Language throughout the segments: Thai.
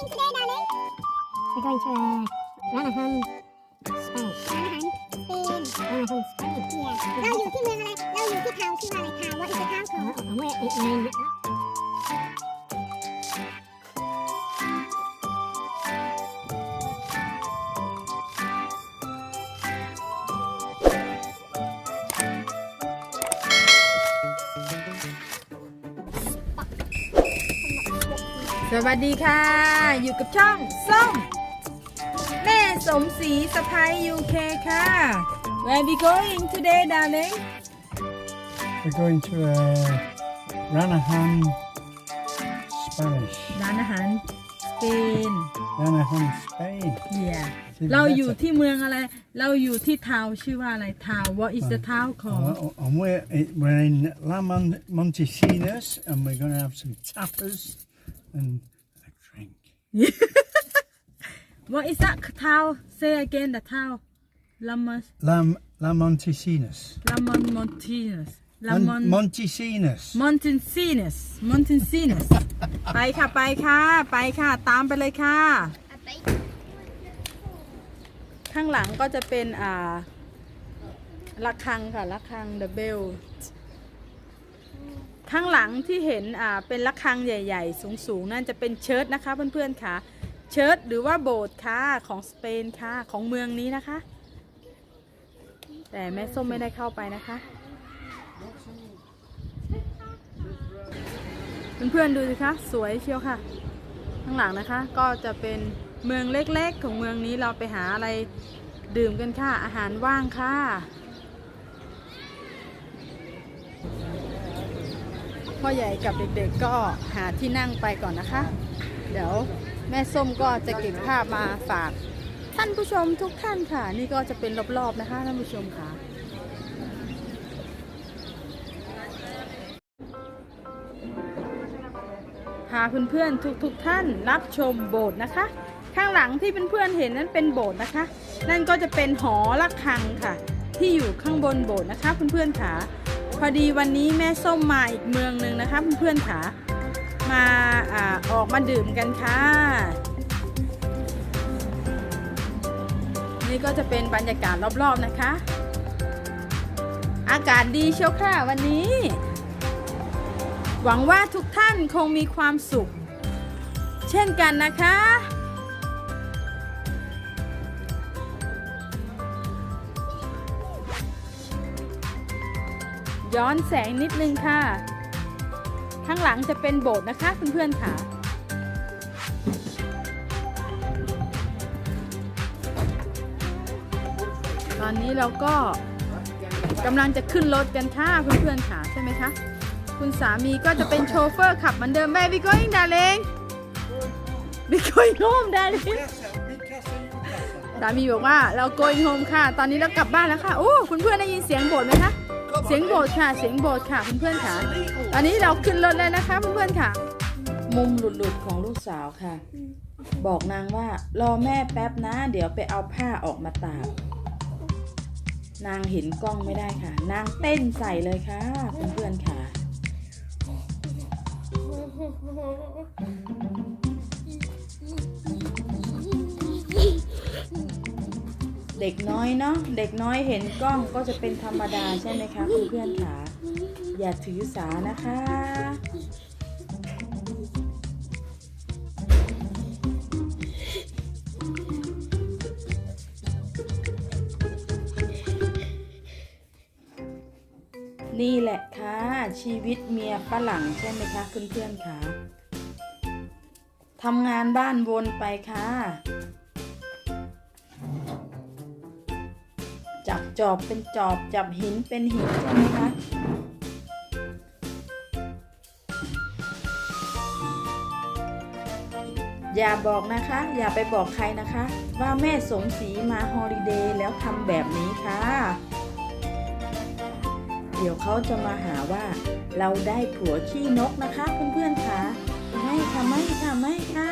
going today, darling? We're going to a Ranahan, Spain. Ramahan, Spain. Ranahan, Spain. เนี่ยเราอยู่ที่เมืองอะไร เราอยู่ที่ทาวน์ชื่อว่าอะไรทาวน์ what is the town called Uh, where it name it? วัสดีค่ะ อยู่กับช่องส้ม แม่สมศรีสะพ้ายยูเคค่ะ Where we going today darling We're going to uh, Ranahan, Spanish. ร้านอาหารสเปน Ranahan, Spain. เยีย Even เราอยู่ better. ที่เมืองอะไร เราอยู่ที่ทาวน์ชื่อว่าอะไรทาวน์ What is the town called Uh, and we're, we're in La Mon- Montesinos and we're going to have some tapas and a drink. What is that town Say again the town Lamon La, La Montesinos. Lamon Montinos Mon- Lamon Montesinos. Montesinos Montesinos ไปค่ะไปค่ะ ไปค่ะ ตามไปเลยค่ะ ข้างหลังก็จะเป็นอ่าระฆังค่ะระฆัง the bell ข้างหลังที่เห็นอ่าเป็นระฆังใหญ่ ๆ สูงๆนั่นจะเป็นเชิร์ตนะคะเพื่อนๆค่ะเชิร์ตหรือว่าโบสถ์ค่ะของสเปนค่ะของเมืองนี้นะคะ แต่แม่ส้มไม่ได้เข้าไปนะคะ เพื่อนๆดูสิคะสวยเชียวค่ะ ข้างหลังนะคะ ก็จะเป็นเมืองเล็กๆ ของเมืองนี้เราไปหาอะไรดื่มกันค่ะอาหารว่างค่ะ พ่อใหญ่กับเด็กๆก็หาที่นั่งไปก่อนนะคะ เดี๋ยวแม่ส้มก็จะเก็บภาพมาฝากท่านผู้ชมทุกท่านค่ะ นี่ก็จะเป็นรอบๆนะคะท่านผู้ชมค่ะพาเพื่อนๆทุกๆท่านรับชมโบสถ์นะคะ ข้างหลังที่เพื่อนๆเห็นนั้นเป็นโบสถ์นะคะ นั่นก็จะเป็นหอระฆังค่ะ ที่อยู่ข้างบนโบสถ์นะคะเพื่อนๆค่ะ พอดีวันนี้แม่ส้มมาอีกเมืองหนึ่งนะคะเพื่อนๆค่ะมาอาออกมาดื่มกันค่ะ นี่ก็จะเป็นบรรยากาศรอบๆนะคะ อากาศดีเชียวค่ะวันนี้ หวังว่าทุกท่านคงมีความสุข เช่นกันนะคะ ย้อนแสงนิดนึงค่ะ ข้างหลังจะเป็นโบสถ์นะคะเพื่อนๆค่ะ ตอนนี้เราก็กำลังจะขึ้นรถกันค่ะเพื่อนๆค่ะใช่ไหมคะ คุณสามีก็จะเป็นโชเฟอร์ขับเหมือนเดิม Baby going darling We going home darling สามีบอกว่าเรา going home ค่ะ ตอนนี้เรากลับบ้านแล้วค่ะโอ้คุณเพื่อนได้ยินเสียงโบสถ์ไหมคะ เสียงโบสถ์ค่ะ เสียงโบสถ์ค่ะเพื่อนๆค่ะตอนนี้เราขึ้นรถแล้วนะคะเพื่อนๆค่ะ มุมหลุดๆของลูกสาวค่ะ บอกนางว่ารอแม่แป๊บนะ เดี๋ยวไปเอาผ้าออกมาตาก นางเห็นกล้องไม่ได้ค่ะ นางเต้นใส่เลยค่ะเพื่อนๆค่ะ เด็กน้อยเนาะเด็กน้อยเห็นกล้องก็จะเป็นธรรมดาใช่ไหมคะเพื่อนๆค่ะอย่าถือสานะคะนี่แหละค่ะ ชีวิตเมียฝรั่งใช่ไหมคะเพื่อนๆค่ะทำงานบ้านวนไปค่ะ จับจอบเป็นจอบจับหินเป็นหินใช่ไหมคะอย่าบอกนะคะ อย่าไปบอกใครนะคะ ว่าแม่สมศรีมาฮอลิเดย์แล้วทำแบบนี้ค่ะ เดี๋ยวเขาจะมาหาว่า เราได้ผัวขี้นกนะคะเพื่อนๆค่ะ ไม่ค่ะไม่ค่ะไม่ค่ะ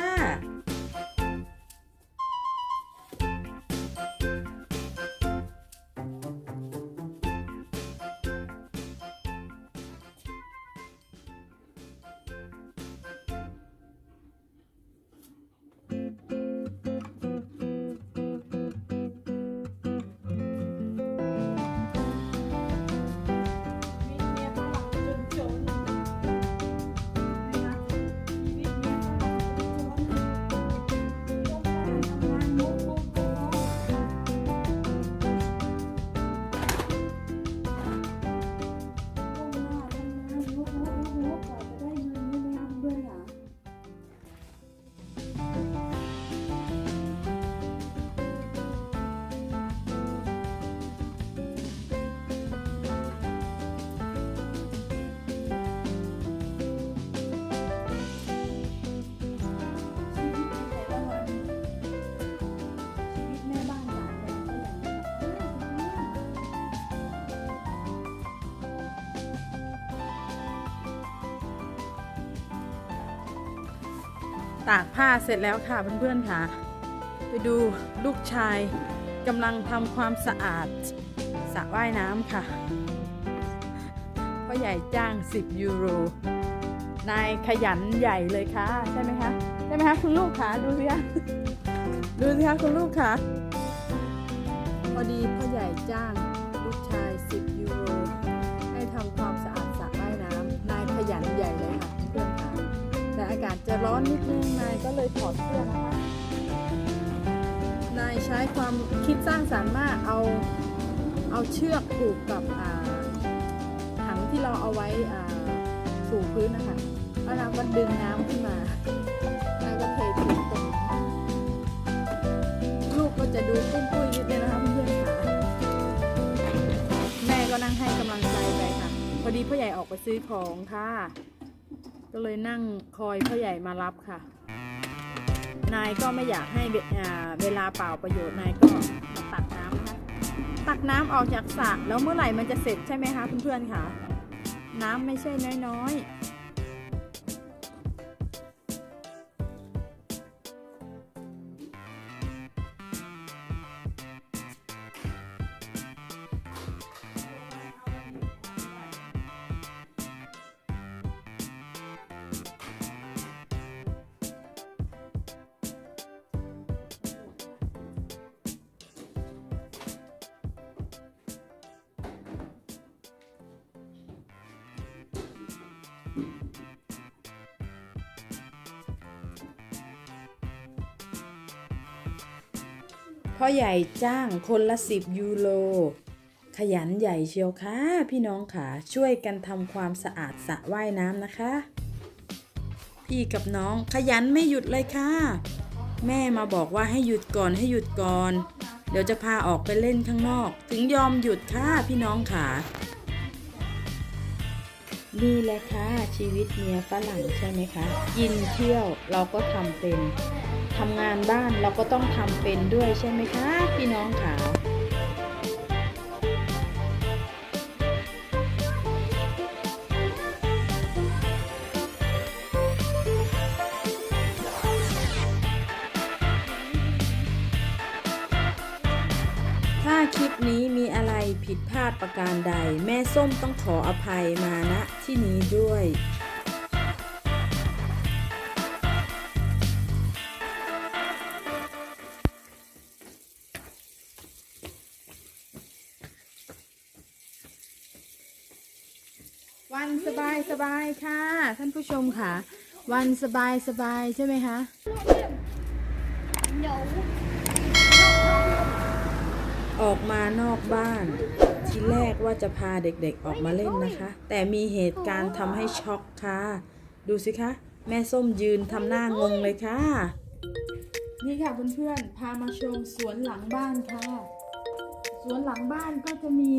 ตากผ้าเสร็จแล้วค่ะเพื่อนๆค่ะ ไปดูลูกชายกำลังทำความสะอาดสระว่ายน้ำค่ะพ่อใหญ่จ้าง 10 ยูโร นายขยันใหญ่เลยค่ะ ใช่ไหมคะ ใช่ไหมคะ คุณลูกคะดูสิคะดูสิคะคุณลูกคะพอดีพ่อใหญ่จ้างลูกชาย 10 ยูโร ให้ทำความสะอาดสระว่ายน้ำนายขยันใหญ่เลย อากาศจะร้อนนิดนึงนายก็เลยถอดเสื้อนะคะนายใช้ความคิดสร้างสรรค์มากเอาเอาเชือกผูกกับถังที่เราเอาไว้สู่พื้นนะคะแล้วเราก็ดึงน้ำขึ้นมาแล้วก็เททิ้งตรงลูกก็จะดูปุ้มปุ้ยนิดนึงนะคะเพื่อนๆค่ะแม่ก็นั่งให้กำลังใจไปค่ะ พอดีพ่อใหญ่ออกไปซื้อของค่ะ ก็เลยนั่งคอยพ่อใหญ่มารับค่ะ นายก็ไม่อยากให้เวลาเปล่าประโยชน์นายก็ตักน้ำนะคะตักน้ำออกจากสระแล้วเมื่อไหร่มันจะเสร็จใช่ไหมคะเพื่อนๆค่ะ น้ำไม่ใช่น้อยๆ พ่อใหญ่จ้างคนละสิบยูโร ขยันใหญ่เชียวค่ะพี่น้องค่ะช่วยกันทำความสะอาดสระว่ายน้ำนะคะ พี่กับน้องขยันไม่หยุดเลยค่ะ แม่มาบอกว่าให้หยุดก่อนให้หยุดก่อน เดี๋ยวจะพาออกไปเล่นข้างนอก ถึงยอมหยุดค่ะพี่น้องค่ะนี่แหละค่ะชีวิตเมียฝรั่งใช่ไหมคะ กินเที่ยวเราก็ทำเป็น ทำงานบ้านเราก็ต้องทำเป็นด้วยใช่ไหมคะพี่น้องค่ะถ้าคลิปนี้มีอะไรผิดพลาดประการใด แม่ส้มต้องขออภัยมาณที่นี้ด้วย วันสบายสบายค่ะ ท่านผู้ชมค่ะ วันสบายสบายใช่ไหมคะออกมานอกบ้าน ทีแรกว่าจะพาเด็กๆออกมาเล่นนะคะ แต่มีเหตุการณ์ทำให้ช็อกค่ะ ดูสิคะ แม่ส้มยืนทำหน้างงเลยค่ะ นี่ค่ะเพื่อนๆพามาชมสวนหลังบ้านค่ะ สวนหลังบ้านก็จะมี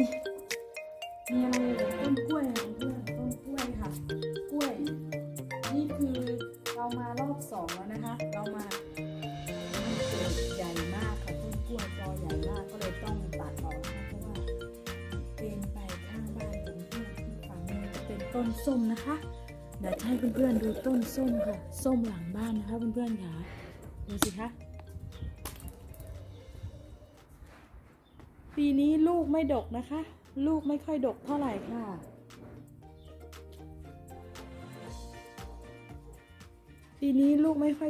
มีอะไรเอ่ยต้นกล้วยค่ะเพื่อนต้น กล้วย นี่คือเรามารอบสองแล้วนะคะ เรามามันเกิดใหญ่มากค่ะต้นกล้วยจอใหญ่มากก็เลยต้องตัดออกนะคะเพราะว่าเป็นไปข้างบ้านของเพื่อนที่ฝั่งนี้จะเป็นต้นส้มนะคะเดี๋ยวให้เพื่อนๆดูต้นส้มค่ะ ส้มหลังบ้านนะคะเพื่อนๆค่ะดูสิคะปีนี้ลูกไม่ดกนะคะ ลูกไม่ค่อยดกเท่าไหร่ค่ะ ปีนี้ลูกไม่ค่อย